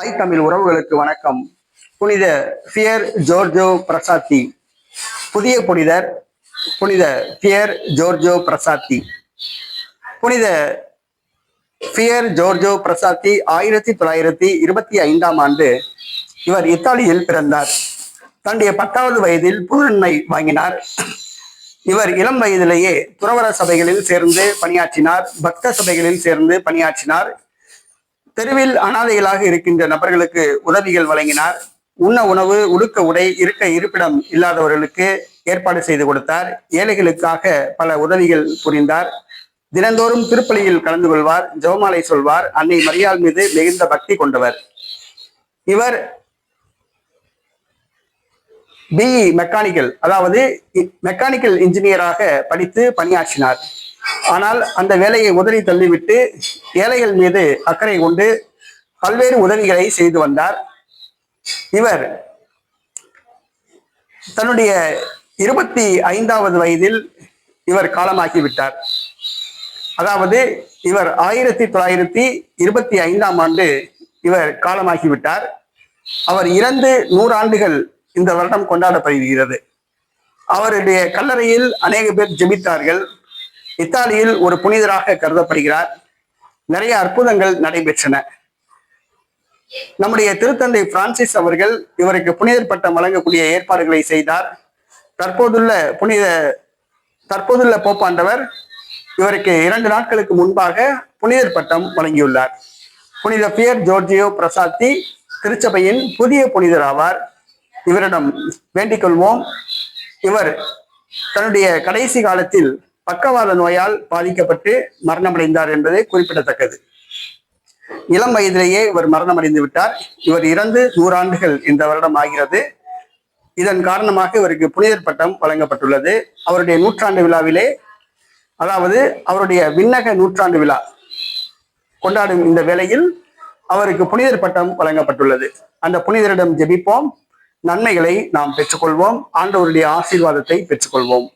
தாய் தமிழ் உறவுகளுக்கு வணக்கம். புனித பியர் ஜோர்ஜோ பிரசாத்தி. புதிய புனிதர் புனித பியர் ஜோர்ஜோ பிரசாத்தி. புனித பியர் ஜோர்ஜோ பிரசாத்தி ஆயிரத்தி தொள்ளாயிரத்தி இருபத்தி ஐந்தாம் ஆண்டு இவர் இத்தாலியில் பிறந்தார். தன்னுடைய பத்தாவது வயதில் புதுநன்மை வாங்கினார். இவர் இளம் வயதிலேயே துறவர சபைகளில் சேர்ந்து பணியாற்றினார் பக்த சபைகளில் சேர்ந்து பணியாற்றினார். தெருவில் அனாதைகளாக இருக்கின்ற நபர்களுக்கு உதவிகள் வழங்கினார். உண்ண உணவு உடுக்க உடை இருக்க இருப்பிடம் இல்லாதவர்களுக்கு ஏற்பாடு செய்து கொடுத்தார். ஏழைகளுக்காக பல உதவிகள் புரிந்தார். தினந்தோறும் திருப்பலியில் கலந்து கொள்வார் ஜெவமாலை சொல்வார். அன்னை மரியாள் மீது மிகுந்த பக்தி கொண்டவர். இவர் பிஇ மெக்கானிக்கல் அதாவது மெக்கானிக்கல் இன்ஜினியராக படித்து பணியாற்றினார். ஆனால் அந்த வேலையை உதறி தள்ளிவிட்டு ஏழைகள் மீது அக்கறை கொண்டு பல்வேறு உதவிகளை செய்து வந்தார். இவர் தன்னுடைய இருபத்தி ஐந்தாவது வயதில் இவர் காலமாகிவிட்டார் அதாவது இவர் ஆயிரத்தி தொள்ளாயிரத்தி இருபத்தி ஐந்தாம் ஆண்டு இவர் காலமாகிவிட்டார் அவர் இறந்து நூறு ஆண்டுகள் இந்த வருடம் கொண்டாடப்படுகிறது அவருடைய கல்லறையில் அநேக பேர் ஜெபித்தார்கள். இத்தாலியில் ஒரு புனிதராக கருதப்படுகிறார். நிறைய அற்புதங்கள் நடைபெற்றன. நம்முடைய திருத்தந்தை பிரான்சிஸ் அவர்கள் இவருக்கு புனிதர் பட்டம் வழங்கக்கூடிய ஏற்பாடுகளை செய்தார். தற்போதுள்ள புனித தற்போதுள்ள போப்பாண்டவர் இவருக்கு இரண்டு நாட்களுக்கு முன்பாக புனிதர் பட்டம் வழங்கியுள்ளார். புனித பியர் ஜோர்ஜியோ பிரசாத்தி திருச்சபையின் புதிய புனிதர் ஆவார். இவரிடம் வேண்டிக் கொள்வோம். இவர் தன்னுடைய கடைசி காலத்தில் பக்கவாத நோயால் பாதிக்கப்பட்டு மரணமடைந்தார் என்பது குறிப்பிடத்தக்கது. இளம் வயதிலேயே இவர் மரணமடைந்து விட்டார். இவர் இறந்து நூறாண்டுகள் இந்த வருடம் ஆகிறது. இதன் காரணமாக இவருக்கு புனிதர் பட்டம் வழங்கப்பட்டுள்ளது. அவருடைய நூற்றாண்டு விழாவிலே அதாவது அவருடைய விண்ணக நூற்றாண்டு விழா கொண்டாடும் இந்த வேளையில் அவருக்கு புனிதர் பட்டம் வழங்கப்பட்டுள்ளது. அந்த புனிதரிடம் ஜெபிப்போம். நன்மைகளை நாம் பெற்றுக்கொள்வோம். ஆண்டவருடைய ஆசீர்வாதத்தை பெற்றுக்கொள்வோம்.